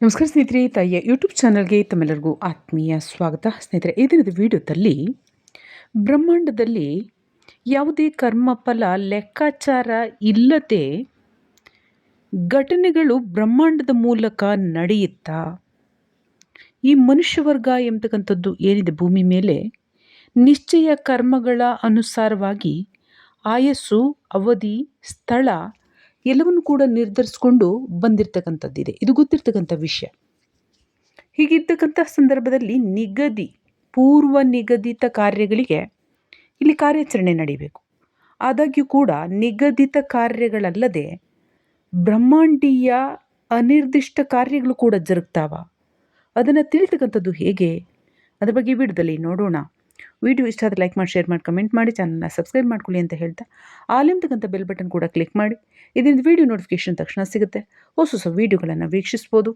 ನಮಸ್ಕಾರ ಸ್ನೇಹಿತರೆ ತಾಯಿಯ ಯೂಟ್ಯೂಬ್ ಚಾನಲ್ಗೆ ತಮ್ಮೆಲ್ಲರಿಗೂ ಆತ್ಮೀಯ ಸ್ವಾಗತ. ಸ್ನೇಹಿತರೆ, ಈ ದಿನದ ವಿಡಿಯೋದಲ್ಲಿ ಬ್ರಹ್ಮಾಂಡದಲ್ಲಿ ಯಾವುದೇ ಕರ್ಮಫಲ ಲೆಕ್ಕಾಚಾರ ಇಲ್ಲದೆ ಘಟನೆಗಳು ಬ್ರಹ್ಮಾಂಡದ ಮೂಲಕ ನಡೆಯುತ್ತಾ, ಈ ಮನುಷ್ಯ ವರ್ಗ ಎಂಬತಕ್ಕಂಥದ್ದು ಏನಿದೆ ಭೂಮಿ ಮೇಲೆ? ನಿಶ್ಚಯ ಕರ್ಮಗಳ ಅನುಸಾರವಾಗಿ ಆಯಸ್ಸು, ಅವಧಿ, ಸ್ಥಳ ಎಲ್ಲವನ್ನು ಕೂಡ ನಿರ್ಧರಿಸ್ಕೊಂಡು ಬಂದಿರತಕ್ಕಂಥದ್ದಿದೆ. ಇದು ಗೊತ್ತಿರ್ತಕ್ಕಂಥ ವಿಷಯ. ಹೀಗಿರ್ತಕ್ಕಂಥ ಸಂದರ್ಭದಲ್ಲಿ ನಿಗದಿ, ಪೂರ್ವ ನಿಗದಿತ ಕಾರ್ಯಗಳಿಗೆ ಇಲ್ಲಿ ಕಾರ್ಯಾಚರಣೆ ನಡೀಬೇಕು. ಆದಾಗ್ಯೂ ಕೂಡ ನಿಗದಿತ ಕಾರ್ಯಗಳಲ್ಲದೆ ಬ್ರಹ್ಮಾಂಡೀಯ ಅನಿರ್ದಿಷ್ಟ ಕಾರ್ಯಗಳು ಕೂಡ ಜರುಗ್ತಾವ. ಅದನ್ನು ತಿಳಿತಕ್ಕಂಥದ್ದು ಹೇಗೆ? ಅದರ ಬಗ್ಗೆ ಬಿಡದಲ್ಲಿ ನೋಡೋಣ. ವಿಡಿಯೋ ಇಷ್ಟ ಆದರೆ ಲೈಕ್ ಮಾಡಿ ಶೇರ್ ಮಾಡಿ ಕಮೆಂಟ್ ಮಾಡಿ ಚಾನಲ್ನ ಸಬ್ಸ್ಕ್ರೈಬ್ ಮಾಡ್ಕೊಳ್ಳಿ ಅಂತ ಹೇಳ್ತಾ ಆಲಿಂತಕ್ಕಂಥ ಬೆಲ್ ಬಟನ್ ಕೂಡ ಕ್ಲಿಕ್ ಮಾಡಿ, ಇದರಿಂದ ವಿಡಿಯೋ ನೋಟಿಫಿಕೇಷನ್ ತಕ್ಷಣ ಸಿಗುತ್ತೆ. ಹೊಸ ಹೊಸ ವಿಡಿಯೋಗಳನ್ನು ವೀಕ್ಷಿಸ್ಬೋದು.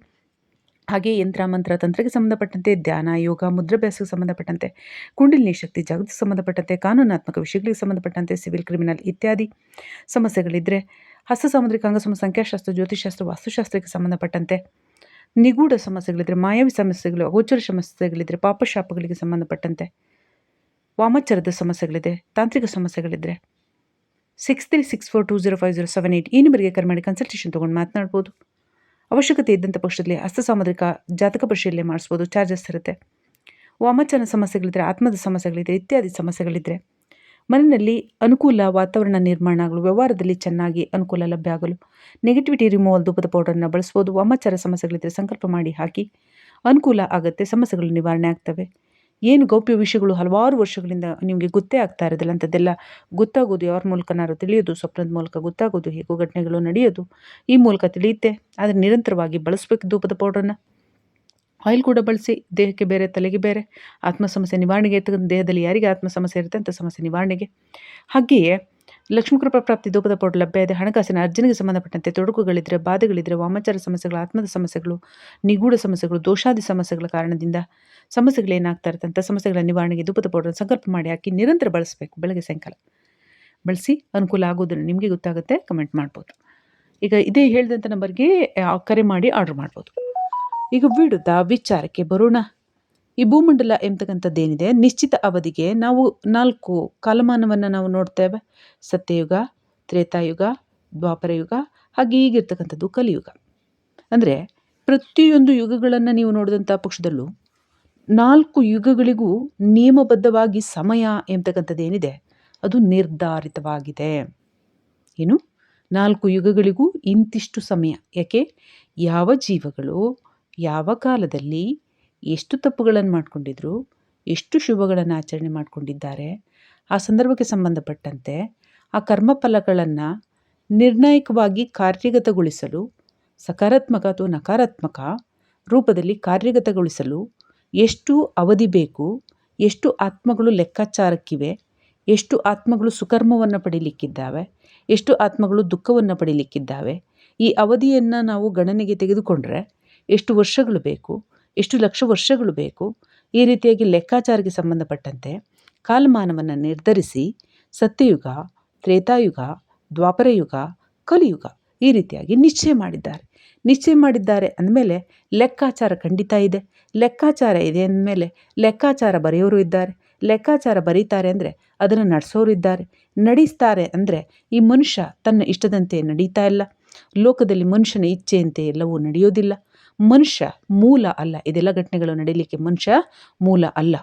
ಹಾಗೆ ಯಂತ್ರ, ಮಂತ್ರ, ತಂತ್ರಕ್ಕೆ ಸಂಬಂಧಪಟ್ಟಂತೆ ಧ್ಯಾನ, ಯೋಗ, ಮುದ್ರಾಭ್ಯಾಸಕ್ಕೆ ಸಂಬಂಧಪಟ್ಟಂತೆ, ಕುಂಡಲಿನಿ ಶಕ್ತಿ, ಜಾಗೃತಿಗೆ ಸಂಬಂಧಪಟ್ಟಂತೆ, ಕಾನೂನಾತ್ಮಕ ವಿಷಯಗಳಿಗೆ ಸಂಬಂಧಪಟ್ಟಂತೆ ಸಿವಿಲ್ ಕ್ರಿಮಿನಲ್ ಇತ್ಯಾದಿ ಸಮಸ್ಯೆಗಳಿದ್ದರೆ ಹಸ್ತ ಸಾಮುದ್ರಿಕ ಅಂಗಸಮ ಸಂಖ್ಯಾಶಾಸ್ತ್ರ ಜ್ಯೋತಿಷಾಸ್ತ್ರ ವಾಸ್ತುಶಾಸ್ತ್ರಕ್ಕೆ ಸಂಬಂಧಪಟ್ಟಂತೆ, ನಿಗೂಢ ಸಮಸ್ಯೆಗಳಿದ್ದರೆ ಮಾಯಾವಿ ಸಮಸ್ಯೆಗಳು ಅಗೋಚರ ಸಮಸ್ಯೆಗಳಿದ್ದರೆ ಪಾಪಶಾಪಗಳಿಗೆ ಸಂಬಂಧಪಟ್ಟಂತೆ ವಾಮಾಚಾರದ ಸಮಸ್ಯೆಗಳಿದೆ, ತಾಂತ್ರಿಕ ಸಮಸ್ಯೆಗಳಿದ್ದರೆ six three six four two zero five zero seven eight ಈ ನಂಬರ್ಗೆ ಕರೆ ಮಾಡಿ ಕನ್ಸಲ್ಟೇಷನ್ ತೊಗೊಂಡು ಮಾತನಾಡ್ಬೋದು. ಅವಶ್ಯಕತೆ ಇದ್ದಂಥ ಪಕ್ಷದಲ್ಲಿ ಹಸ್ತ ಸಾಮುದ್ರಿಕ ಜಾತಕ ಪರಿಶೀಲನೆ ಮಾಡಿಸ್ಬೋದು ಚಾರ್ಜಸ್ ಇರುತ್ತೆ. ವಾಮಾಚಾರ ಸಮಸ್ಯೆಗಳಿದ್ದರೆ ಆತ್ಮದ ಸಮಸ್ಯೆಗಳಿದ್ದರೆ ಇತ್ಯಾದಿ ಸಮಸ್ಯೆಗಳಿದ್ದರೆ ಮನೆಯಲ್ಲಿ ಅನುಕೂಲ ವಾತಾವರಣ ನಿರ್ಮಾಣ ಆಗಲು, ವ್ಯವಹಾರದಲ್ಲಿ ಚೆನ್ನಾಗಿ ಅನುಕೂಲ ಲಭ್ಯ ಆಗಲು ನೆಗೆಟಿವಿಟಿ ರಿಮೂವಲ್ ಧೂಪದ ಪೌಡರ್ನ ಬಳಸ್ಬೋದು, ವಾಮಾಚಾರ ಸಮಸ್ಯೆಗಳಿದ್ದರೆ ಸಂಕಲ್ಪ ಮಾಡಿ ಹಾಕಿ, ಅನುಕೂಲ ಆಗುತ್ತೆ, ಸಮಸ್ಯೆಗಳು ನಿವಾರಣೆ ಆಗ್ತವೆ. ಏನು ಗೌಪ್ಯ ವಿಷಯಗಳು ಹಲವಾರು ವರ್ಷಗಳಿಂದ ನಿಮಗೆ ಗೊತ್ತೇ ಆಗ್ತಾ ಇರೋದಿಲ್ಲ ಅಂಥದ್ದೆಲ್ಲ ಗೊತ್ತಾಗೋದು ಯಾರ ಮೂಲಕನಾದ್ರು ತಿಳಿಯೋದು, ಸ್ವಪ್ನದ ಮೂಲಕ ಗೊತ್ತಾಗೋದು, ಹೇಗೋ ಘಟನೆಗಳು ನಡೆಯೋದು ಈ ಮೂಲಕ ತಿಳಿಯುತ್ತೆ. ಆದರೆ ನಿರಂತರವಾಗಿ ಬಳಸಬೇಕು ಧೂಪದ ಪೌಡ್ರನ್ನು ಆಯಿಲ್ ಕೂಡ ಬಳಸಿ, ದೇಹಕ್ಕೆ ಬೇರೆ, ತಲೆಗೆ ಬೇರೆ ಆತ್ಮ ಸಮಸ್ಯೆ ನಿವಾರಣೆಗೆ ದೇಹದಲ್ಲಿ ಯಾರಿಗೆ ಆತ್ಮ ಸಮಸ್ಯೆ ಇರುತ್ತೆ ಅಂಥ ಸಮಸ್ಯೆ ನಿವಾರಣೆಗೆ. ಹಾಗೆಯೇ ಲಕ್ಷ್ಮೀಕೃಪಾ ಪ್ರಾಪ್ತಿ ಧೂಪದ ಪೌಡರ್ ಲಭ್ಯ ಇದೆ ಹಣಕಾಸಿನ ಅರ್ಜನೆಗೆ ಸಂಬಂಧಪಟ್ಟಂತೆ ತೊಡಕುಗಳಿದ್ದರೆ ಬಾಧೆಗಳಿದ್ದರೆ ವಾಮಾಚಾರ ಸಮಸ್ಯೆಗಳು, ಆತ್ಮದ ಸಮಸ್ಯೆಗಳು, ನಿಗೂಢ ಸಮಸ್ಯೆಗಳು, ದೋಷಾದಿ ಸಮಸ್ಯೆಗಳ ಕಾರಣದಿಂದ ಸಮಸ್ಯೆಗಳೇನಾಗ್ತಾ ಇರುತ್ತೆ ಅಂತ ಸಮಸ್ಯೆಗಳ ನಿವಾರಣೆಗೆ ಧೂಪದ ಪೌಡರ್ ಸಂಕಲ್ಪ ಮಾಡಿ ಹಾಕಿ ನಿರಂತರ ಬಳಸಬೇಕು ಬೆಳಗ್ಗೆ ಸಾಯಂಕಾಲ. ಬಳಸಿ ಅನುಕೂಲ ಆಗೋದನ್ನು ನಿಮಗೆ ಗೊತ್ತಾಗುತ್ತೆ, ಕಮೆಂಟ್ ಮಾಡ್ಬೋದು. ಈಗ ಇದೇ ಹೇಳಿದಂಥ ನಂಬರ್ಗೆ ಕರೆ ಮಾಡಿ ಆರ್ಡ್ರ್ ಮಾಡ್ಬೋದು. ಈಗ ವಿಡುದ ವಿಚಾರಕ್ಕೆ ಬರೋಣ. ಈ ಭೂಮಂಡಲ ಎಂಬತಕ್ಕಂಥದ್ದೇನಿದೆ ನಿಶ್ಚಿತ ಅವಧಿಗೆ ನಾವು ನಾಲ್ಕು ಕಾಲಮಾನವನ್ನು ನಾವು ನೋಡ್ತೇವೆ. ಸತ್ಯಯುಗ, ತ್ರೇತಾಯುಗ, ದ್ವಾಪರಯುಗ, ಹಾಗೆ ಈಗಿರ್ತಕ್ಕಂಥದ್ದು ಕಲಿಯುಗ. ಅಂದರೆ ಪ್ರತಿಯೊಂದು ಯುಗಗಳನ್ನು ನೀವು ನೋಡಿದಂಥ ಪಕ್ಷದಲ್ಲೂ ನಾಲ್ಕು ಯುಗಗಳಿಗೂ ನಿಯಮಬದ್ಧವಾಗಿ ಸಮಯ ಎಂಬತಕ್ಕಂಥದ್ದೇನಿದೆ ಅದು ನಿರ್ಧಾರಿತವಾಗಿದೆ. ಏನು? ನಾಲ್ಕು ಯುಗಗಳಿಗೂ ಇಂತಿಷ್ಟು ಸಮಯ. ಯಾಕೆ? ಯಾವ ಜೀವಗಳು ಯಾವ ಕಾಲದಲ್ಲಿ ಎಷ್ಟು ತಪ್ಪುಗಳನ್ನು ಮಾಡಿಕೊಂಡಿದ್ರು, ಎಷ್ಟು ಶುಭಗಳನ್ನು ಆಚರಣೆ ಮಾಡಿಕೊಂಡಿದ್ದಾರೆ, ಆ ಸಂದರ್ಭಕ್ಕೆ ಸಂಬಂಧಪಟ್ಟಂತೆ ಆ ಕರ್ಮಫಲಗಳನ್ನು ನಿರ್ಣಾಯಕವಾಗಿ ಕಾರ್ಯಗತಗೊಳಿಸಲು, ಸಕಾರಾತ್ಮಕ ಅಥವಾ ನಕಾರಾತ್ಮಕ ರೂಪದಲ್ಲಿ ಕಾರ್ಯಗತಗೊಳಿಸಲು ಎಷ್ಟು ಅವಧಿ ಬೇಕು, ಎಷ್ಟು ಆತ್ಮಗಳು ಲೆಕ್ಕಾಚಾರಕ್ಕಿವೆ, ಎಷ್ಟು ಆತ್ಮಗಳು ಸುಕರ್ಮವನ್ನು ಪಡೀಲಿಕ್ಕಿದ್ದಾವೆ, ಎಷ್ಟು ಆತ್ಮಗಳು ದುಃಖವನ್ನು ಪಡೀಲಿಕ್ಕಿದ್ದಾವೆ, ಈ ಅವಧಿಯನ್ನು ನಾವು ಗಣನೆಗೆ ತೆಗೆದುಕೊಂಡ್ರೆ ಎಷ್ಟು ವರ್ಷಗಳು ಬೇಕು ಎಷ್ಟು ಲಕ್ಷ ವರ್ಷಗಳು ಬೇಕು, ಈ ರೀತಿಯಾಗಿ ಲೆಕ್ಕಾಚಾರಕ್ಕೆ ಸಂಬಂಧಪಟ್ಟಂತೆ ಕಾಲಮಾನವನ್ನು ನಿರ್ಧರಿಸಿ ಸತ್ಯಯುಗ, ತ್ರೇತಾಯುಗ, ದ್ವಾಪರಯುಗ, ಕಲಿಯುಗ ಈ ರೀತಿಯಾಗಿ ನಿಶ್ಚಯ ಮಾಡಿದ್ದಾರೆ. ನಿಶ್ಚಯ ಮಾಡಿದ್ದಾರೆ ಅಂದಮೇಲೆ ಲೆಕ್ಕಾಚಾರ ಖಂಡಿತ ಇದೆ. ಲೆಕ್ಕಾಚಾರ ಇದೆ ಅಂದಮೇಲೆ ಲೆಕ್ಕಾಚಾರ ಬರೆಯೋರು ಇದ್ದಾರೆ. ಲೆಕ್ಕಾಚಾರ ಬರೀತಾರೆ ಅಂದರೆ ಅದನ್ನು ನಡೆಸೋರು ಇದ್ದಾರೆ. ನಡೆಸ್ತಾರೆ ಅಂದರೆ ಈ ಮನುಷ್ಯ ತನ್ನ ಇಷ್ಟದಂತೆ ನಡೀತಾ ಇಲ್ಲ. ಲೋಕದಲ್ಲಿ ಮನುಷ್ಯನ ಇಚ್ಛೆಯಂತೆ ಎಲ್ಲವೂ ನಡೆಯೋದಿಲ್ಲ. ಮನುಷ್ಯ ಮೂಲ ಅಲ್ಲ. ಇದೆಲ್ಲ ಘಟನೆಗಳು ನಡೀಲಿಕ್ಕೆ ಮನುಷ್ಯ ಮೂಲ ಅಲ್ಲ.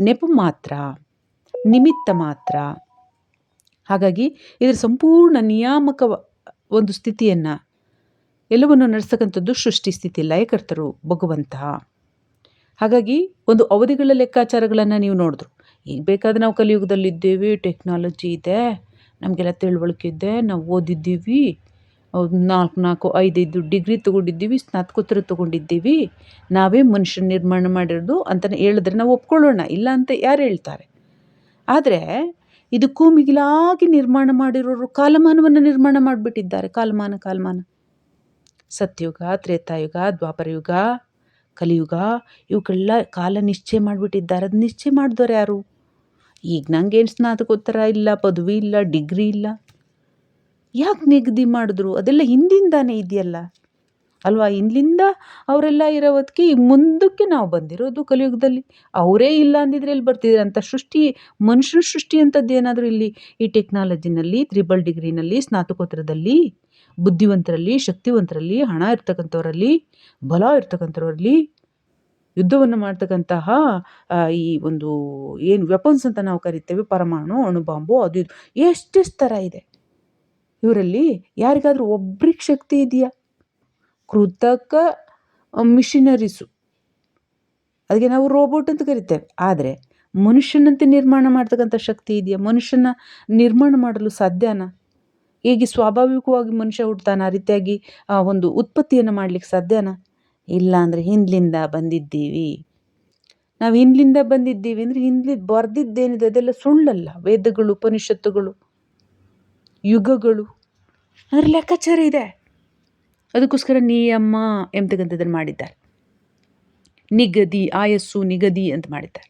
ನೆಪ ಮಾತ್ರ, ನಿಮಿತ್ತ ಮಾತ್ರ. ಹಾಗಾಗಿ ಇದರ ಸಂಪೂರ್ಣ ನಿಯಾಮಕ ಒಂದು ಸ್ಥಿತಿಯನ್ನು ಎಲ್ಲವನ್ನು ನಡೆಸ್ತಕ್ಕಂಥದ್ದು ಸೃಷ್ಟಿ ಸ್ಥಿತಿ, ಲಯಕರ್ತರು ಭಗವಂತ. ಹಾಗಾಗಿ ಒಂದು ಅವಧಿಗಳ ಲೆಕ್ಕಾಚಾರಗಳನ್ನು ನೀವು ನೋಡಿದ್ರು. ಈಗ ಬೇಕಾದ್ರೆ ನಾವು ಕಲಿಯುಗದಲ್ಲಿದ್ದೇವೆ ಟೆಕ್ನಾಲಜಿ ಇದೆ, ನಮಗೆಲ್ಲ ತಿಳುವಳಿಕೆ ಇದೆ, ನಾವು ಓದಿದ್ದೀವಿ ನಾಲ್ಕು ನಾಲ್ಕು ಐದೈದು ಡಿಗ್ರಿ ತೊಗೊಂಡಿದ್ದೀವಿ, ಸ್ನಾತಕೋತ್ತರ ತೊಗೊಂಡಿದ್ದೀವಿ. ನಾವೇ ಮನುಷ್ಯ ನಿರ್ಮಾಣ ಮಾಡಿರೋದು ಅಂತ ಹೇಳಿದ್ರೆ ನಾವು ಒಪ್ಕೊಳ್ಳೋಣ, ಇಲ್ಲ ಅಂತ ಯಾರು ಹೇಳ್ತಾರೆ? ಆದರೆ ಇದಕ್ಕೂ ಮಿಗಿಲಾಗಿ ನಿರ್ಮಾಣ ಮಾಡಿರೋರು ಕಾಲಮಾನವನ್ನು ನಿರ್ಮಾಣ ಮಾಡಿಬಿಟ್ಟಿದ್ದಾರೆ, ಕಾಲಮಾನ ಕಾಲಮಾನ. ಸತ್ಯಯುಗ ತ್ರೇತಾಯುಗ, ದ್ವಾಪರಯುಗ, ಕಲಿಯುಗ, ಇವುಗಳೆಲ್ಲ ಕಾಲ ನಿಶ್ಚಯ ಮಾಡಿಬಿಟ್ಟಿದ್ದಾರೆ ಅದು ನಿಶ್ಚಯ ಮಾಡಿದವ್ರು ಯಾರು? ಈಗ ನಂಗೇನು ಸ್ನಾತಕೋತ್ತರ ಇಲ್ಲ, ಪದವಿ ಇಲ್ಲ, ಡಿಗ್ರಿ ಇಲ್ಲ. ಯಾಕೆ ನಿಗದಿ ಮಾಡಿದ್ರು? ಅದೆಲ್ಲ ಹಿಂದಿಂದಾನೇ ಇದೆಯಲ್ಲ? ಅಲ್ವಾ? ಇಲ್ಲಿಂದ ಅವರೆಲ್ಲ ಇರೋ ಹೊತ್ತಿಗೆ ಈಗ ಮುಂದಕ್ಕೆ ನಾವು ಬಂದಿರೋದು ಕಲಿಯುಗದಲ್ಲಿ. ಅವರೇ ಇಲ್ಲ ಅಂದಿದ್ರೆ ಎಲ್ಲಿ ಬರ್ತಿದ್ರು? ಅಂತ ಸೃಷ್ಟಿ, ಮನುಷ್ಯನ ಸೃಷ್ಟಿ ಅಂಥದ್ದು ಏನಾದರೂ ಇಲ್ಲಿ ಈ ಟೆಕ್ನಾಲಜಿನಲ್ಲಿ, ತ್ರಿಬಲ್ ಡಿಗ್ರಿನಲ್ಲಿ, ಸ್ನಾತಕೋತ್ತರದಲ್ಲಿ, ಬುದ್ಧಿವಂತರಲ್ಲಿ, ಶಕ್ತಿವಂತರಲ್ಲಿ, ಹಣ ಇರ್ತಕ್ಕಂಥವರಲ್ಲಿ, ಬಲ ಇರ್ತಕ್ಕಂಥವರಲ್ಲಿ, ಯುದ್ಧವನ್ನು ಮಾಡ್ತಕ್ಕಂತಹ ಈ ಒಂದು ಏನು ವೆಪನ್ಸ್ ಅಂತ ನಾವು ಕರಿತೇವೆ, ಪರಮಾಣು ಅಣುಬಾಂಬು ಅದು ಇದು. ಎಷ್ಟೆಷ್ಟು ಥರ ಇದೆ? ಇವರಲ್ಲಿ ಯಾರಿಗಾದರೂ ಒಬ್ರಿಗೆ ಶಕ್ತಿ ಇದೆಯಾ? ಕೃತಕ ಮಿಷಿನರೀಸು. ಅದಕ್ಕೆ ನಾವು ರೋಬೋಟ್ ಅಂತ ಕರಿತೇವೆ. ಆದರೆ ಮನುಷ್ಯನಂತೆ ನಿರ್ಮಾಣ ಮಾಡ್ತಕ್ಕಂಥ ಶಕ್ತಿ ಇದೆಯಾ? ಮನುಷ್ಯನ ನಿರ್ಮಾಣ ಮಾಡಲು ಸಾಧ್ಯನಾ? ಹೇಗೆ ಸ್ವಾಭಾವಿಕವಾಗಿ ಮನುಷ್ಯ ಹುಡ್ತಾನೆ ಆ ರೀತಿಯಾಗಿ ಒಂದು ಉತ್ಪತ್ತಿಯನ್ನು ಮಾಡಲಿಕ್ಕೆ ಸಾಧ್ಯನಾ? ಇಲ್ಲ ಅಂದರೆ ಹಿಂದ್ಲಿಂದ ಬಂದಿದ್ದೀವಿ. ನಾವು ಹಿಂದ್ಲಿಂದ ಬಂದಿದ್ದೀವಿ ಅಂದರೆ ಹಿಂದ್ಲಿ ಬರೆದಿದ್ದೇನಿದೆ ಅದೆಲ್ಲ ಸುಳ್ಳಲ್ಲ. ವೇದಗಳು, ಉಪನಿಷತ್ತುಗಳು. ಯುಗಗಳು. ಅದರ ಲೆಕ್ಕಾಚಾರ ಇದೆ. ಅದಕ್ಕೋಸ್ಕರ ನಿಯಮ ಎಂಬತಕ್ಕಂಥದ್ದನ್ನು ಮಾಡಿದ್ದಾರೆ. ನಿಗದಿ, ಆಯಸ್ಸು, ನಿಗದಿ ಅಂತ ಮಾಡಿದ್ದಾರೆ.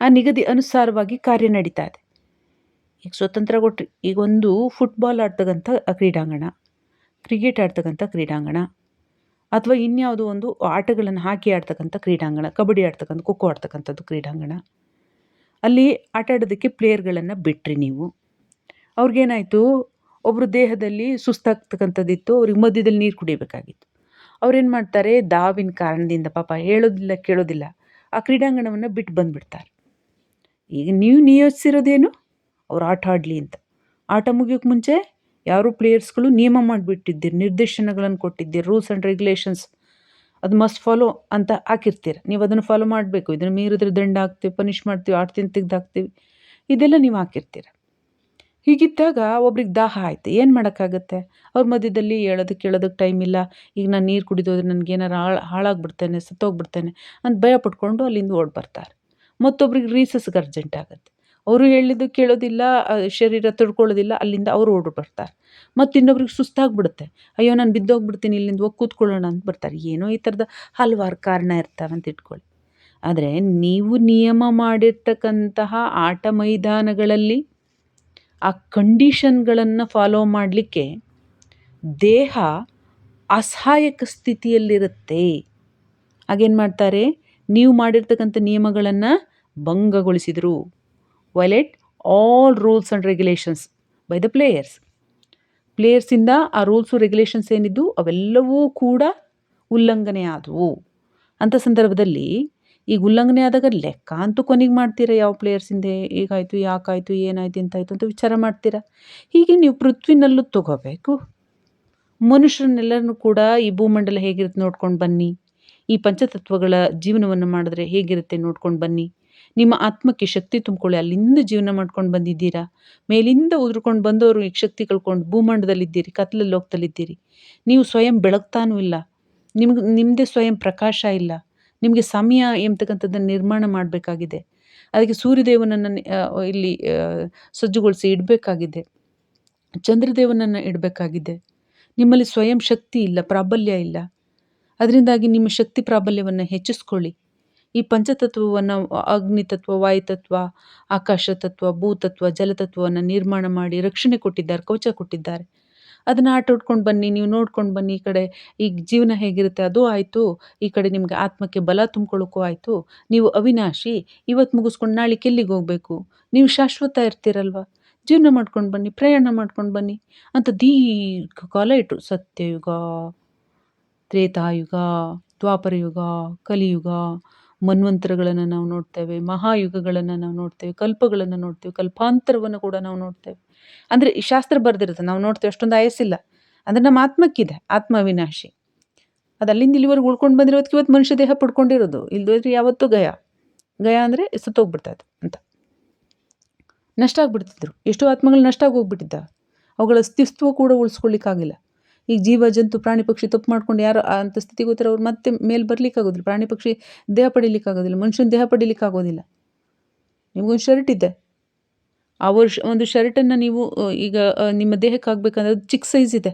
ಆ ನಿಗದಿ ಅನುಸಾರವಾಗಿ ಕಾರ್ಯ ನಡೀತಾ ಇದೆ. ಈಗ ಸ್ವತಂತ್ರ ಕೊಟ್ಟರೆ ಈಗ ಒಂದು ಫುಟ್ಬಾಲ್ ಆಡ್ತಕ್ಕಂಥ ಕ್ರೀಡಾಂಗಣ ಕ್ರಿಕೆಟ್ ಆಡ್ತಕ್ಕಂಥ ಕ್ರೀಡಾಂಗಣ, ಅಥವಾ ಇನ್ಯಾವುದೋ ಒಂದು ಆಟಗಳನ್ನು ಹಾಕಿ ಆಡ್ತಕ್ಕಂಥ ಕ್ರೀಡಾಂಗಣ, ಕಬಡ್ಡಿ ಆಡ್ತಕ್ಕಂಥ ಖೋಖೋ ಆಡ್ತಕ್ಕಂಥದ್ದು ಕ್ರೀಡಾಂಗಣ. ಅಲ್ಲಿ ಆಟ ಆಡೋದಕ್ಕೆ ಪ್ಲೇಯರ್ಗಳನ್ನು ಬಿಟ್ರಿ ನೀವು. ಅವ್ರಿಗೇನಾಯಿತು? ಒಬ್ಬರು ದೇಹದಲ್ಲಿ ಸುಸ್ತಾಗ್ತಕ್ಕಂಥದ್ದಿತ್ತು. ಅವ್ರಿಗೆ ಮಧ್ಯದಲ್ಲಿ ನೀರು ಕುಡಿಬೇಕಾಗಿತ್ತು. ಅವ್ರೇನು ಮಾಡ್ತಾರೆ? ದಾವಿನ ಕಾರಣದಿಂದ ಪಾಪ ಹೇಳೋದಿಲ್ಲ, ಕೇಳೋದಿಲ್ಲ. ಆ ಕ್ರೀಡಾಂಗಣವನ್ನು ಬಿಟ್ಟು ಬಂದುಬಿಡ್ತಾರೆ. ಈಗ ನೀವು ನಿಯೋಜಿಸಿರೋದೇನು? ಅವ್ರು ಆಟ ಆಡಲಿ ಅಂತ. ಆಟ ಮುಗಿಯೋಕ್ಕೆ ಮುಂಚೆ ಯಾರು ಪ್ಲೇಯರ್ಸ್ಗಳು ನಿಯಮ ಮಾಡಿಬಿಟ್ಟಿದ್ದೀರಿ, ನಿರ್ದೇಶನಗಳನ್ನು ಕೊಟ್ಟಿದ್ದೀರಿ, ರೂಲ್ಸ್ ಆ್ಯಂಡ್ ರೆಗ್ಯುಲೇಷನ್ಸ್. ಅದು ಮಸ್ಟ್ ಫಾಲೋ ಅಂತ ಹಾಕಿರ್ತೀರ. ನೀವು ಅದನ್ನು ಫಾಲೋ ಮಾಡಬೇಕು. ಇದನ್ನು ಮೀರಿದ್ರೆ ದಂಡ ಹಾಕ್ತೀವಿ, ಪನಿಷ್ ಮಾಡ್ತೀವಿ ಆಡ್ತೀನಿ ತೆಗ್ದು ಹಾಕ್ತೀವಿ ಇದೆಲ್ಲ ನೀವು ಹಾಕಿರ್ತೀರ. ಹೀಗಿದ್ದಾಗ ಒಬ್ರಿಗೆ ದಾಹ ಆಯ್ತು. ಏನು ಮಾಡೋಕ್ಕಾಗತ್ತೆ? ಅವ್ರ ಮಧ್ಯದಲ್ಲಿ ಹೇಳೋದಕ್ಕೆ ಕೇಳೋದಕ್ಕೆ ಟೈಮ್ ಇಲ್ಲ. ಈಗ ನಾನು ನೀರು ಕುಡಿದೋದ್ರೆ ನನಗೇನಾರು ಹಾಳು, ಹಾಳಾಗ್ಬಿಡ್ತೇನೆ, ಸತ್ತೋಗ್ಬಿಡ್ತೇನೆ ಅಂತ ಭಯ ಪಟ್ಕೊಂಡು ಅಲ್ಲಿಂದ ಓಡಿ ಬರ್ತಾರೆ. ಮತ್ತೊಬ್ರಿಗೆ ರೀಸಸ್ಗೆ ಅರ್ಜೆಂಟ್ ಆಗುತ್ತೆ. ಅವರು ಹೇಳಿದ್ದು ಕೇಳೋದಿಲ್ಲ ಶರೀರ ತಡ್ಕೊಳ್ಳೋದಿಲ್ಲ ಅಲ್ಲಿಂದ ಅವರು ಓಡಿ ಬರ್ತಾರೆ. ಮತ್ತು ಇನ್ನೊಬ್ರಿಗೆ ಸುಸ್ತಾಗ್ಬಿಡುತ್ತೆ. ಅಯ್ಯೋ, ನಾನು ಬಿದ್ದೋಗ್ಬಿಡ್ತೀನಿ, ಇಲ್ಲಿಂದ ಹೋಗಿ ಕೂತ್ಕೊಳ್ಳೋಣ ಅಂತ ಬರ್ತಾರೆ. ಏನೋ ಈ ಥರದ ಹಲವಾರು ಕಾರಣ ಇರ್ತಾವೆ ಅಂತ ಇಟ್ಕೊಳ್ಳಿ. ಆದರೆ ನೀವು ನಿಯಮ ಮಾಡಿರ್ತಕ್ಕಂತಹ ಆಟ ಮೈದಾನಗಳಲ್ಲಿ ಆ ಕಂಡೀಷನ್ಗಳನ್ನು ಫಾಲೋ ಮಾಡಲಿಕ್ಕೆ ದೇಹ ಅಸಹಾಯಕ ಸ್ಥಿತಿಯಲ್ಲಿರುತ್ತೆ. ಆಗೇನು ಮಾಡ್ತಾರೆ? ನೀವು ಮಾಡಿರ್ತಕ್ಕಂಥ ನಿಯಮಗಳನ್ನು ಭಂಗಗೊಳಿಸಿದರು. Violate all rules and regulations by the players ಪ್ಲೇಯರ್ಸಿಂದ ಆ ರೂಲ್ಸು ರೆಗ್ಯುಲೇಷನ್ಸ್ ಏನಿದ್ದು ಅವೆಲ್ಲವೂ ಕೂಡ ಉಲ್ಲಂಘನೆ ಆದವು. ಅಂಥ ಸಂದರ್ಭದಲ್ಲಿ ಈಗ ಉಲ್ಲಂಘನೆ ಆದಾಗ ಲೆಕ್ಕ ಅಂತೂ ಕೊನೆಗೆ ಮಾಡ್ತೀರಾ? ಯಾವ ಪ್ಲೇಯರ್ಸಿಂದ ಹೇಗಾಯಿತು, ಯಾಕಾಯಿತು, ಏನಾಯಿತು, ಎಂತಾಯಿತು ಅಂತ ವಿಚಾರ ಮಾಡ್ತೀರಾ? ಹೀಗೆ ನೀವು ಪೃಥ್ವಿನಲ್ಲೂ ತಗೋಬೇಕು. ಮನುಷ್ಯರನ್ನೆಲ್ಲರನ್ನೂ ಕೂಡ ಈ ಭೂಮಂಡಲ ಹೇಗಿರುತ್ತೆ ನೋಡ್ಕೊಂಡು ಬನ್ನಿ. ಈ ಪಂಚತತ್ವಗಳ ಜೀವನವನ್ನು ಮಾಡಿದ್ರೆ ಹೇಗಿರುತ್ತೆ ನೋಡ್ಕೊಂಡು ಬನ್ನಿ. ನಿಮ್ಮ ಆತ್ಮಕ್ಕೆ ಶಕ್ತಿ ತುಂಬಿಕೊಳ್ಳಿ, ಅಲ್ಲಿಂದ ಜೀವನ ಮಾಡ್ಕೊಂಡು ಬಂದಿದ್ದೀರಾ? ಮೇಲಿಂದ ಉದುರ್ಕೊಂಡು ಬಂದವರು ಈ ಶಕ್ತಿ ಕಳ್ಕೊಂಡು ಭೂಮಂಡದಲ್ಲಿದ್ದೀರಿ ಕತ್ಲಲ್ಲಿ ಲೋಕದಲ್ಲಿದ್ದೀರಿ. ನೀವು ಸ್ವಯಂ ಬೆಳಗ್ತಾನೂ ಇಲ್ಲ. ನಿಮ್ಗೆ ನಿಮ್ಮದೇ ಸ್ವಯಂ ಪ್ರಕಾಶ ಇಲ್ಲ. ನಿಮಗೆ ಸಮಯ ಎಂಬತಕ್ಕಂಥದ್ದನ್ನು ನಿರ್ಮಾಣ ಮಾಡಬೇಕಾಗಿದೆ. ಅದಕ್ಕೆ ಸೂರ್ಯದೇವನನ್ನು ಇಲ್ಲಿ ಸಜ್ಜುಗೊಳಿಸಿ ಇಡಬೇಕಾಗಿದೆ. ಚಂದ್ರದೇವನನ್ನು ಇಡಬೇಕಾಗಿದೆ. ನಿಮ್ಮಲ್ಲಿ ಸ್ವಯಂ ಶಕ್ತಿ ಇಲ್ಲ, ಪ್ರಾಬಲ್ಯ ಇಲ್ಲ. ಅದರಿಂದಾಗಿ ನಿಮ್ಮ ಶಕ್ತಿ ಪ್ರಾಬಲ್ಯವನ್ನು ಹೆಚ್ಚಿಸ್ಕೊಳ್ಳಿ. ಈ ಪಂಚತತ್ವವನ್ನು ಅಗ್ನಿತತ್ವ ವಾಯುತತ್ವ ಆಕಾಶ ತತ್ವ ಭೂತತ್ವ ಜಲತತ್ವವನ್ನು ನಿರ್ಮಾಣ ಮಾಡಿ ರಕ್ಷಣೆ ಕೊಟ್ಟಿದ್ದಾರೆ, ಕವಚ ಕೊಟ್ಟಿದ್ದಾರೆ. ಅದನ್ನು ಆಟ ಉಟ್ಕೊಂಡು ಬನ್ನಿ, ನೀವು ನೋಡ್ಕೊಂಡು ಬನ್ನಿ ಈ ಕಡೆ ಈಗ ಜೀವನ ಹೇಗಿರುತ್ತೆ ಅದು ಆಯಿತು, ಈ ಕಡೆ ನಿಮಗೆ ಆತ್ಮಕ್ಕೆ ಬಲ ತುಂಬ್ಕೊಳ್ಳೋಕ್ಕೂ ಆಯಿತು, ನೀವು ಅವಿನಾಶಿ ಇವತ್ತು ಮುಗಿಸ್ಕೊಂಡು ನಾಳೆ ಎಲ್ಲಿಗೆ ಹೋಗಬೇಕು? ನೀವು ಶಾಶ್ವತ ಇರ್ತೀರಲ್ವ? ಜೀವನ ಮಾಡ್ಕೊಂಡು ಬನ್ನಿ, ಪ್ರಯಾಣ ಮಾಡ್ಕೊಂಡು ಬನ್ನಿ, ಅಂತ ದೀರ್ಘ ಕಾಲ ಇಟ್ಟರು ಸತ್ಯಯುಗ, ತ್ರೇತಾಯುಗ, ದ್ವಾಪರಯುಗ, ಕಲಿಯುಗ ಮನ್ವಂತರಗಳನ್ನು ನಾವು ನೋಡ್ತೇವೆ, ಮಹಾಯುಗಗಳನ್ನು ನಾವು ನೋಡ್ತೇವೆ, ಕಲ್ಪಗಳನ್ನು ನೋಡ್ತೇವೆ, ಕಲ್ಪಾಂತರವನ್ನು ಕೂಡ ನಾವು ನೋಡ್ತೇವೆ. ಅಂದರೆ ಈ ಶಾಸ್ತ್ರ ಬರೆದಿರುತ್ತೆ, ನಾವು ನೋಡ್ತೇವೆ ಅಷ್ಟೊಂದು ಆಯಸ್ಸಿಲ್ಲ. ಅಂದರೆ ನಮ್ಮ ಆತ್ಮಕ್ಕಿದೆ ಆತ್ಮ ವಿನಾಶಿ ಅದು ಅಲ್ಲಿಂದ ಇಲ್ಲಿವರೆಗೆ ಉಳ್ಕೊಂಡು ಬಂದಿರೋದಕ್ಕೆ ಇವತ್ತು ಮನುಷ್ಯ ದೇಹ ಪಡ್ಕೊಂಡಿರೋದು. ಇಲ್ಲದ್ರೆ ಯಾವತ್ತೂ ಗಯ. ಗಯ ಅಂದರೆ ಸತ್ತೋಗ್ಬಿಡ್ತದೆ ಅಂತ. ನಷ್ಟ ಆಗಿಬಿಡ್ತಿದ್ರು ಎಷ್ಟೋ ಆತ್ಮಗಳು ನಷ್ಟ ಆಗಿ ಅವುಗಳ ಅಸ್ತಿತ್ವ ಕೂಡ ಉಳಿಸ್ಕೊಳ್ಳಿಕ್ಕಾಗಿಲ್ಲ ಈಗ ಜೀವ ಜಂತು ಪ್ರಾಣಿ ಪಕ್ಷಿ ತಪ್ಪು ಮಾಡ್ಕೊಂಡು ಯಾರು ಅಂಥ ಸ್ಥಿತಿ ಹೋಗ್ತಾರೆ, ಅವ್ರು ಮತ್ತೆ ಮೇಲೆ ಬರ್ಲಿಕ್ಕಾಗೋದಿಲ್ಲ ಪ್ರಾಣಿ ಪಕ್ಷಿ ದೇಹ ಪಡೀಲಿಕ್ಕಾಗೋದಿಲ್ಲ ಮನುಷ್ಯನ ದೇಹ ಪಡೀಲಿಕ್ಕಾಗೋದಿಲ್ಲ ನಿಮಗೊಂದು ಶರ್ಟ್ ಇದೆ. ಆ ವರ್ಷ ಒಂದು ಶರ್ಟನ್ನು ನೀವು ಈಗ ನಿಮ್ಮ ದೇಹಕ್ಕೆ ಹಾಕ್ಬೇಕಂದ್ರೆ ಅದು ಚಿಕ್ಕ ಸೈಜ್ ಇದೆ.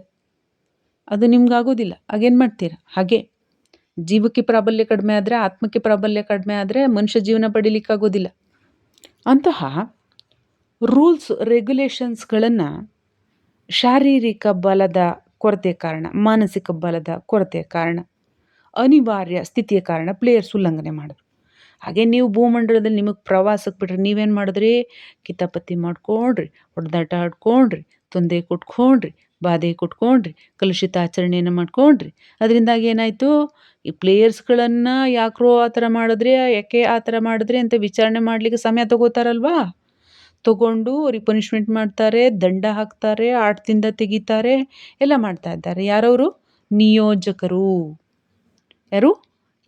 ಅದು ನಿಮ್ಗೆ ಆಗೋದಿಲ್ಲ. ಆಗೇನು ಮಾಡ್ತೀರ? ಹಾಗೆ. ಜೀವಕ್ಕೆ ಪ್ರಾಬಲ್ಯ ಕಡಿಮೆ ಆದರೆ, ಆತ್ಮಕ್ಕೆ ಪ್ರಾಬಲ್ಯ ಕಡಿಮೆ ಆದರೆ ಮನುಷ್ಯ ಜೀವನ ಪಡೀಲಿಕ್ಕಾಗೋದಿಲ್ಲ ಅಂತಹ ರೂಲ್ಸ್ ರೆಗ್ಯುಲೇಷನ್ಸ್ಗಳನ್ನು ಶಾರೀರಿಕ ಬಲದ ಕೊರತೆ ಕಾರಣ, ಮಾನಸಿಕ ಬಲದ ಕೊರತೆಯ ಕಾರಣ, ಅನಿವಾರ್ಯ ಸ್ಥಿತಿಯ ಕಾರಣ ಪ್ಲೇಯರ್ಸ್ ಉಲ್ಲಂಘನೆ ಮಾಡಿದ್ರು. ಹಾಗೆ ನೀವು ಭೂಮಂಡಲದಲ್ಲಿ ನಿಮಗೆ ಪ್ರವಾಸಕ್ಕೆ ಬಿಟ್ರೆ ನೀವೇನು ಮಾಡಿದ್ರಿ? ಕಿತಾಪತಿ ಮಾಡ್ಕೊಂಡ್ರಿ, ಹೊಡೆದಾಟ ಆಡ್ಕೊಂಡ್ರಿ, ತೊಂದರೆ ಕೊಟ್ಕೊಂಡ್ರಿ, ಬಾಧೆ ಕೊಟ್ಕೊಂಡ್ರಿ, ಕಲುಷಿತ ಆಚರಣೆಯನ್ನು ಮಾಡ್ಕೊಂಡ್ರಿ. ಅದರಿಂದಾಗಿ ಏನಾಯಿತು? ಈ ಪ್ಲೇಯರ್ಸ್ಗಳನ್ನು ಯಾಕ್ರೋ ಆ ಥರ ಮಾಡಿದ್ರೆ, ಯಾಕೆ ಆ ಥರ ಮಾಡಿದ್ರೆ ಅಂತ ವಿಚಾರಣೆ ಮಾಡಲಿಕ್ಕೆ ಸಮಯ ತಗೋತಾರಲ್ವಾ? ತಗೊಂಡು ಅವ್ರಿಗೆ ಪನಿಷ್ಮೆಂಟ್ ಮಾಡ್ತಾರೆ, ದಂಡ ಹಾಕ್ತಾರೆ, ಆಟದಿಂದ ತೆಗಿತಾರೆ, ಎಲ್ಲ ಮಾಡ್ತಾ ಇದ್ದಾರೆ. ಯಾರವರು? ನಿಯೋಜಕರು. ಯಾರು?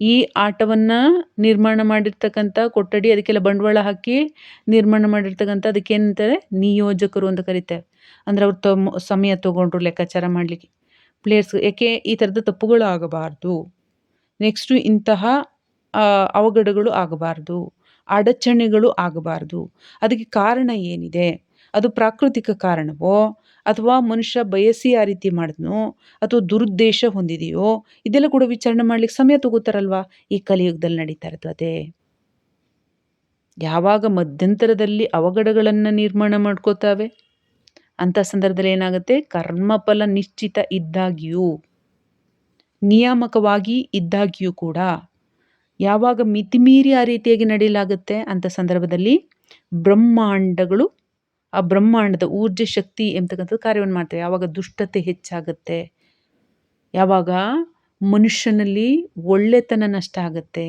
ಈ ಆಟವನ್ನು ನಿರ್ಮಾಣ ಮಾಡಿರ್ತಕ್ಕಂಥ ಕೊಠಡಿ, ಅದಕ್ಕೆಲ್ಲ ಬಂಡವಾಳ ಹಾಕಿ ನಿರ್ಮಾಣ ಮಾಡಿರ್ತಕ್ಕಂಥ ಅದಕ್ಕೇನಂತಾರೆ ನಿಯೋಜಕರು ಅಂತ ಕರೀತಾರೆ. ಅಂದರೆ ಅವ್ರು ತಮ್ಮ ಸಮಯ ತೊಗೊಂಡ್ರು ಲೆಕ್ಕಾಚಾರ ಮಾಡಲಿಕ್ಕೆ. ಪ್ಲೇಯರ್ಸ್ ಯಾಕೆ ಈ ಥರದ ತಪ್ಪುಗಳು ಆಗಬಾರ್ದು. ನೆಕ್ಸ್ಟು ಇಂತಹ ಅವಘಡಗಳು ಆಗಬಾರ್ದು. ಅಡಚಣೆಗಳು ಆಗಬಾರ್ದು. ಅದಕ್ಕೆ ಕಾರಣ ಏನಿದೆ? ಅದು ಪ್ರಾಕೃತಿಕ ಕಾರಣವೋ? ಅಥವಾ ಮನುಷ್ಯ ಬಯಸಿ ಆ ರೀತಿ ಮಾಡಿದ್ನೋ? ಅಥವಾ ದುರುದ್ದೇಶ ಹೊಂದಿದೆಯೋ? ಇದೆಲ್ಲ ಕೂಡ ವಿಚಾರಣೆ ಮಾಡ್ಲಿಕ್ಕೆ ಸಮಯ ತಗೋತಾರಲ್ವಾ? ಈ ಕಲಿಯುಗದಲ್ಲಿ ನಡೀತಾ ಇರೋದು ಅದೇ. ಯಾವಾಗ ಮಧ್ಯಂತರದಲ್ಲಿ ಅವಘಡಗಳನ್ನು ನಿರ್ಮಾಣ ಮಾಡ್ಕೋತಾವೆ? ಅಂಥ ಸಂದರ್ಭದಲ್ಲಿ ಏನಾಗುತ್ತೆ? ಕರ್ಮಫಲ ನಿಶ್ಚಿತ ಇದ್ದಾಗಿಯೂ, ನಿಯಾಮಕವಾಗಿ ಇದ್ದಾಗಿಯೂ ಕೂಡ ಯಾವಾಗ ಮಿತಿಮೀರಿ ಆ ರೀತಿಯಾಗಿ ನಡೆಯಲಾಗುತ್ತೆ ಅಂತ ಸಂದರ್ಭದಲ್ಲಿ ಬ್ರಹ್ಮಾಂಡಗಳು, ಆ ಬ್ರಹ್ಮಾಂಡದ ಊರ್ಜ ಶಕ್ತಿ ಎಂಬತಕ್ಕಂಥದ್ದು ಕಾರ್ಯವನ್ನು ಮಾಡ್ತವೆ. ಯಾವಾಗ ದುಷ್ಟತೆ ಹೆಚ್ಚಾಗುತ್ತೆ, ಯಾವಾಗ ಮನುಷ್ಯನಲ್ಲಿ ಒಳ್ಳೆತನ ನಷ್ಟ ಆಗುತ್ತೆ,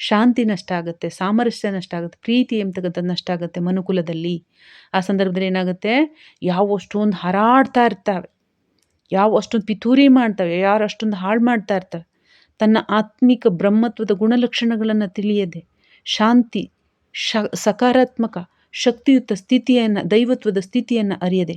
ಶಾಂತಿ ನಷ್ಟ ಆಗುತ್ತೆ, ಸಾಮರಸ್ಯ ನಷ್ಟ ಆಗುತ್ತೆ, ಪ್ರೀತಿ ಎಂಬತಕ್ಕಂಥದ್ದು ನಷ್ಟ ಆಗುತ್ತೆ ಮನುಕುಲದಲ್ಲಿ. ಆ ಸಂದರ್ಭದಲ್ಲಿ ಏನಾಗುತ್ತೆ? ಯಾವ ಅಷ್ಟೊಂದು ಹಾರಾಡ್ತಾ ಇರ್ತವೆ, ಯಾವ ಅಷ್ಟೊಂದು ಪಿತೂರಿ ಮಾಡ್ತವೆ, ಯಾರು ಅಷ್ಟೊಂದು ಹಾಳು ಮಾಡ್ತಾ ಇರ್ತವೆ. ತನ್ನ ಆತ್ಮಿಕ ಬ್ರಹ್ಮತ್ವದ ಗುಣಲಕ್ಷಣಗಳನ್ನು ತಿಳಿಯದೆ ಶಾಂತಿ, ಶ, ಸಕಾರಾತ್ಮಕ, ಶಕ್ತಿಯುತ ಸ್ಥಿತಿಯನ್ನು, ದೈವತ್ವದ ಸ್ಥಿತಿಯನ್ನು ಅರಿಯದೆ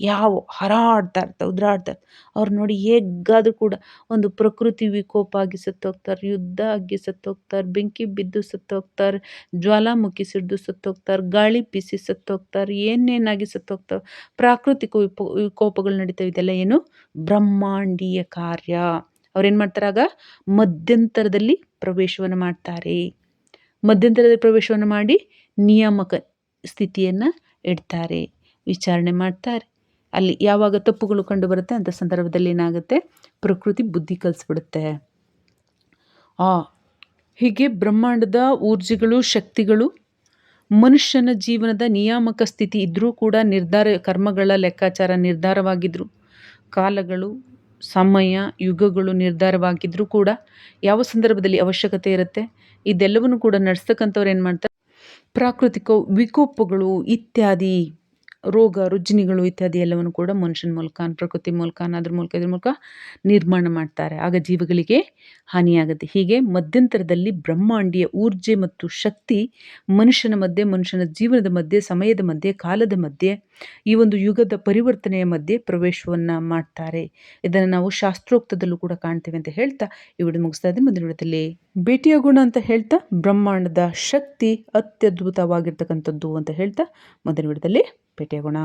ಯಾವ ಹರಾಡ್ತಾ ಇರ್ತಾರೆ ಉದ್ರಾಡ್ತಾ ಅವ್ರು ನೋಡಿ ಹೇಗಾದರೂ ಕೂಡ ಒಂದು ಪ್ರಕೃತಿ ವಿಕೋಪ ಆಗಿ ಸತ್ತೋಗ್ತಾರೆ, ಯುದ್ಧ ಆಗಿ ಸತ್ತೋಗ್ತಾರೆ, ಬೆಂಕಿ ಬಿದ್ದು ಸತ್ತೋಗ್ತಾರೆ, ಜ್ವಾಲಾಮುಖಿ ಸಿಡಿದು ಸತ್ತೋಗ್ತಾರೆ, ಗಾಳಿ ಬೀಸಿ ಸತ್ತೋಗ್ತಾರೆ, ಏನೇನಾಗಿ ಸತ್ತೋಗ್ತಾರೆ, ಪ್ರಾಕೃತಿಕ ವಿಪ, ವಿಕೋಪಗಳು ನಡೀತವೆ ಇದೆಲ್ಲ ಏನು? ಬ್ರಹ್ಮಾಂಡೀಯ ಕಾರ್ಯ. ಅವ್ರೇನು ಮಾಡ್ತಾರೆ ಆಗ? ಮಧ್ಯಂತರದಲ್ಲಿ ಪ್ರವೇಶವನ್ನು ಮಾಡ್ತಾರೆ. ಮಧ್ಯಂತರದಲ್ಲಿ ಪ್ರವೇಶವನ್ನು ಮಾಡಿ ನಿಯಾಮಕ ಸ್ಥಿತಿಯನ್ನು ಇಡ್ತಾರೆ. ವಿಚಾರಣೆ ಮಾಡ್ತಾರೆ. ಅಲ್ಲಿ ಯಾವಾಗ ತಪ್ಪುಗಳು ಕಂಡು ಬರುತ್ತೆ ಅಂಥ ಸಂದರ್ಭದಲ್ಲಿ ಏನಾಗುತ್ತೆ? ಪ್ರಕೃತಿ ಬುದ್ಧಿ ಕಲಿಸ್ಬಿಡುತ್ತೆ. ಆ, ಹೀಗೆ ಬ್ರಹ್ಮಾಂಡದ ಊರ್ಜೆಗಳು, ಶಕ್ತಿಗಳು, ಮನುಷ್ಯನ ಜೀವನದ ನಿಯಾಮಕ ಸ್ಥಿತಿ ಇದ್ದರೂ ಕೂಡ ನಿರ್ಧಾರ, ಕರ್ಮಗಳ ಲೆಕ್ಕಾಚಾರ ನಿರ್ಧಾರವಾಗಿದ್ದರು ಕಾಲಗಳು ಸಮಯ, ಯುಗಗಳು ನಿರ್ಧಾರವಾಗಿದ್ದರೂ ಕೂಡ ಯಾವ ಸಂದರ್ಭದಲ್ಲಿ ಅವಶ್ಯಕತೆ ಇರುತ್ತೆ, ಇದೆಲ್ಲವನ್ನು ಕೂಡ ನಡೆಸ್ತಕ್ಕಂಥವ್ರು ಏನು ಮಾಡ್ತಾರೆ? ಪ್ರಾಕೃತಿಕ ವಿಕೋಪಗಳು ಇತ್ಯಾದಿ. ರೋಗ, ರುಜಿನಿಗಳು ಇತ್ಯಾದಿ ಎಲ್ಲವನ್ನು ಕೂಡ ಮನುಷ್ಯನ ಮೂಲಕ, ಪ್ರಕೃತಿ ಮೂಲಕ ಅದ್ರ ಮೂಲಕ, ಇದ್ರ ಮೂಲಕ ನಿರ್ಮಾಣ ಮಾಡ್ತಾರೆ. ಆಗ ಜೀವಗಳಿಗೆ ಹಾನಿಯಾಗುತ್ತೆ. ಹೀಗೆ ಮಧ್ಯಂತರದಲ್ಲಿ ಬ್ರಹ್ಮಾಂಡೀಯ ಊರ್ಜೆ ಮತ್ತು ಶಕ್ತಿ ಮನುಷ್ಯನ ಮಧ್ಯೆ, ಮನುಷ್ಯನ ಜೀವನದ ಮಧ್ಯೆ, ಸಮಯದ ಮಧ್ಯೆ, ಕಾಲದ ಮಧ್ಯೆ, ಈ ಒಂದು ಯುಗದ ಪರಿವರ್ತನೆಯ ಮಧ್ಯೆ ಪ್ರವೇಶವನ್ನು ಮಾಡ್ತಾರೆ. ಇದನ್ನು ನಾವು ಶಾಸ್ತ್ರೋಕ್ತದಲ್ಲೂ ಕೂಡ ಕಾಣ್ತೇವೆ ಅಂತ ಹೇಳ್ತಾ ಈ ಮುಗಿಸ್ತಾ ಇದ್ದೀನಿ. ಮುಂದಿನ ವಿಡಿಯೋದಲ್ಲಿ ಗುಣ ಅಂತ ಹೇಳ್ತಾ ಬ್ರಹ್ಮಾಂಡದ ಶಕ್ತಿ ಅತ್ಯದ್ಭುತವಾಗಿರ್ತಕ್ಕಂಥದ್ದು ಅಂತ ಹೇಳ್ತಾ ಮುಂದಿನ ವಿಡಿಯೋದಲ್ಲಿ ಭೇಟಿಯಾಗೋಣ